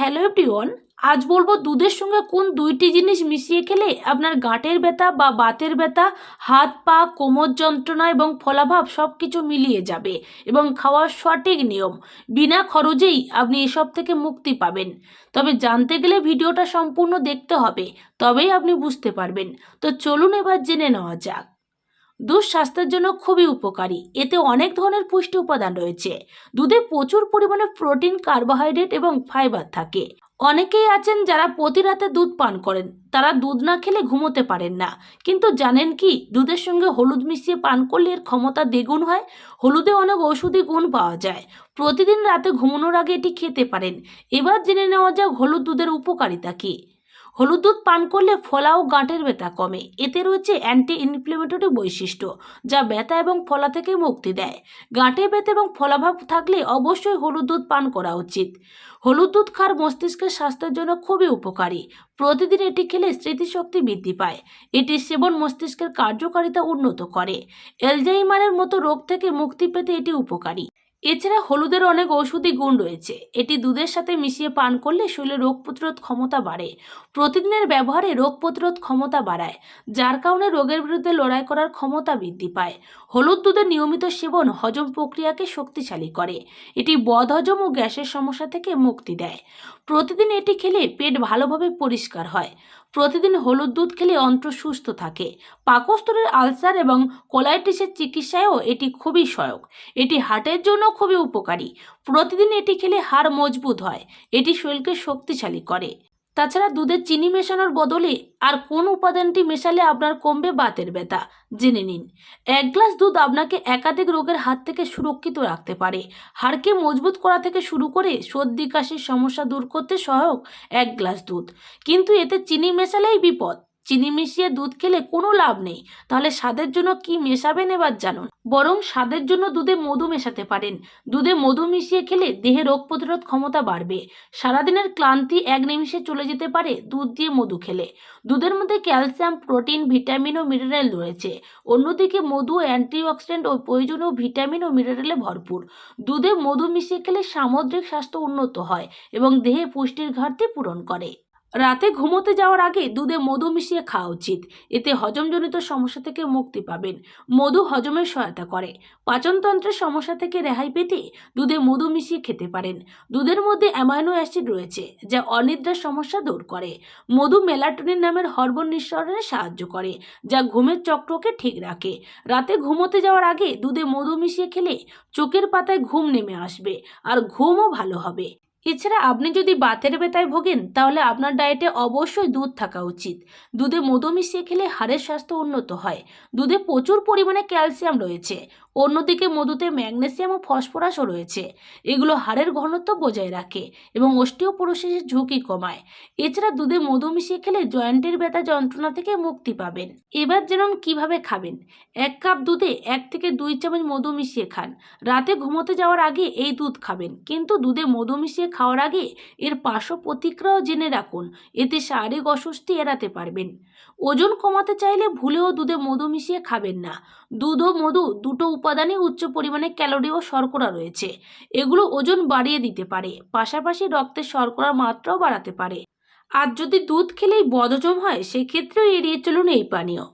Hello everyone, আজ বলব দুধের সঙ্গে কোন দুইটি জিনিস মিশিয়ে খেলে আপনার গাঁটের ব্যথা বা বাতের ব্যথা, হাত পা, কোমর যন্ত্রণা এবং ফলাভাব সব কিছু মিলিয়ে যাবে এবং খাওয়ার সঠিক নিয়ম। বিনা খরচেই আপনি এসব থেকে মুক্তি পাবেন। তবে জানতে গেলে ভিডিওটা সম্পূর্ণ দেখতে হবে, তবেই আপনি বুঝতে পারবেন। তো চলুন এবার জেনে নেওয়া যাক। দুধ স্বাস্থ্যের জন্য খুবই উপকারী। এতে অনেক ধরনের পুষ্টি উপাদান রয়েছে। দুধে প্রচুর পরিমাণে প্রোটিন, কার্বোহাইড্রেট এবং ফাইবার থাকে। অনেকেই আছেন যারা প্রতি রাতে দুধ পান করেন। তারা দুধ না খেলে ঘুমোতে পারেন না। কিন্তু জানেন কি, দুধের সঙ্গে হলুদ মিশিয়ে পান করলে এর ক্ষমতা দ্বিগুণ হয়। হলুদে অনেক ঔষধি গুণ পাওয়া যায়। প্রতিদিন রাতে ঘুমানোর আগে এটি খেতে পারেন। এবার জেনে নেওয়া যাক হলুদ দুধের উপকারিতা কী। হলুদ দুধ পান করলে ফলা ও গাঁটের ব্যথা কমে। এতে রয়েছে অ্যান্টি ইনফ্লেমেটরি বৈশিষ্ট্য, যা ব্যথা এবং ফলা থেকে মুক্তি দেয়। গাঁটে ব্যথা এবং ফলাভাব থাকলে অবশ্যই হলুদ দুধ পান করা উচিত। হলুদ দুধ খার মস্তিষ্কের স্বাস্থ্যের জন্য খুবই উপকারী। প্রতিদিন এটি খেলে স্মৃতিশক্তি বৃদ্ধি পায়। এটি সেবন মস্তিষ্কের কার্যকারিতা উন্নত করে। এলজাইমারের মতো রোগ থেকে মুক্তি পেতে এটি উপকারী। এছাড়া হলুদের অনেক ঔষধি গুণ রয়েছে। এটি দুধের সাথে মিশিয়ে পান করলে শরীরে রোগ প্রতিরোধ ক্ষমতা বাড়ে। প্রতিদিনের ব্যবহারে রোগ প্রতিরোধ ক্ষমতা বাড়ায়, যার কারণে রোগের বিরুদ্ধে লড়াই করার ক্ষমতা বৃদ্ধি পায়। হলুদ দুধের নিয়মিত সেবন হজম প্রক্রিয়াকে শক্তিশালী করে। এটি বদহজম ও গ্যাসের সমস্যা থেকে মুক্তি দেয়। প্রতিদিন এটি খেলে পেট ভালোভাবে পরিষ্কার হয়। প্রতিদিন হলুদ দুধ খেলে অন্ত্র সুস্থ থাকে। পাকস্তরের আলসার এবং কোলাইটিসের চিকিৎসায়ও এটি খুবই সহায়ক। এটি হার্টের জন্য খুবই উপকারী। প্রতিদিন এটি খেলে হাড় মজবুত হয়। এটি শরীরকে শক্তিশালী করে। তাছাড়া দুধে চিনি মেশানোর বদলে আর কোন উপাদানটি মেশালে আপনার কমবে বাতের ব্যথা? জেনে নিন। এক গ্লাস দুধ আপনাকে একাধিক রোগের হাত থেকে সুরক্ষিত রাখতে পারে। হাড়কে মজবুত করা থেকে শুরু করে সর্দি কাশির সমস্যা দূর করতে সহায়ক এক গ্লাস দুধ। কিন্তু এতে চিনি মেশালেই বিপদ। চিনি মিশিয়ে দুধ খেলে কোনো লাভ নেই। তাহলে স্বাদের জন্য কি মেশাবেন এবার জানুন। বরং স্বাদের জন্য দুধে মধু মেশাতে পারেন। দুধে মধু মিশিয়ে খেলে দেহে রোগ প্রতিরোধ ক্ষমতা বাড়বে। সারাদিনের ক্লান্তি এক নিমিষে চলে যেতে পারে দুধ দিয়ে মধু খেলে। দুধের মধ্যে ক্যালসিয়াম, প্রোটিন, ভিটামিন ও মিনারেল রয়েছে। অন্যদিকে মধু, অ্যান্টিঅক্সিডেন্ট ও প্রয়োজনীয় ভিটামিন ও মিনারেলে ভরপুর। দুধে মধু মিশিয়ে খেলে সামুদ্রিক স্বাস্থ্য উন্নত হয় এবং দেহে পুষ্টির ঘাটতি পূরণ করে। রাতে ঘুমোতে যাওয়ার আগে দুধে মধু মিশিয়ে খাওয়া উচিত। এতে হজমজনিত সমস্যা থেকে মুক্তি পাবেন। মধু হজমের সহায়তা করে। পাচনতন্ত্রের সমস্যা থেকে রেহাই পেতে দুধে মধু মিশিয়ে খেতে পারেন। দুধের মধ্যে অ্যামাইনো অ্যাসিড রয়েছে, যা অনিদ্রার সমস্যা দূর করে। মধু মেলাটোনিন নামের হরমোন নিঃসরণে সাহায্য করে, যা ঘুমের চক্রকে ঠিক রাখে। রাতে ঘুমোতে যাওয়ার আগে দুধে মধু মিশিয়ে খেলে চোখের পাতায় ঘুম নেমে আসবে, আর ঘুমও ভালো হবে। এছাড়া আপনি যদি বাতের ব্যথায় ভোগেন, তাহলে আপনার ডায়েটে অবশ্যই দুধ থাকা উচিত। দুধে মধু মিশিয়ে খেলে হাড়ের স্বাস্থ্য উন্নত হয়। দুধে প্রচুর পরিমাণে ক্যালসিয়াম রয়েছে। অন্যদিকে মধুতে ম্যাগনেসিয়াম ও ফসফরাসও রয়েছে। এগুলো হাড়ের ঘনত্ব বজায় রাখে এবং অস্টিওপোরোসিসের ঝুঁকি কমায়। এছাড়া দুধে মধু মিশিয়ে খেলে জয়েন্টের ব্যথা যন্ত্রণা থেকে মুক্তি পাবেন। এবার যেমন কীভাবে খাবেন। এক কাপ দুধে এক থেকে দুই চামচ মধু মিশিয়ে খান। রাতে ঘুমোতে যাওয়ার আগে এই দুধ খাবেন। কিন্তু দুধে মধু মিশিয়ে খাওয়ার আগে এর পার্শ্ব প্রতিক্রিয়াও জেনে রাখুন। এতে শারীরিক অস্বস্তি এড়াতে পারবেন। ওজন কমাতে চাইলে ভুলেও দুধে মধু মিশিয়ে খাবেন না। দুধ ও মধু দুটো উপাদানে উচ্চ পরিমাণে ক্যালোরি ও শর্করা রয়েছে। এগুলো ওজন বাড়িয়ে দিতে পারে, পাশাপাশি রক্তের শর্করার মাত্রাও বাড়াতে পারে। আর যদি দুধ খেলেই বদজম হয়, সেক্ষেত্রেও এড়িয়ে চলুন এই পানীয়।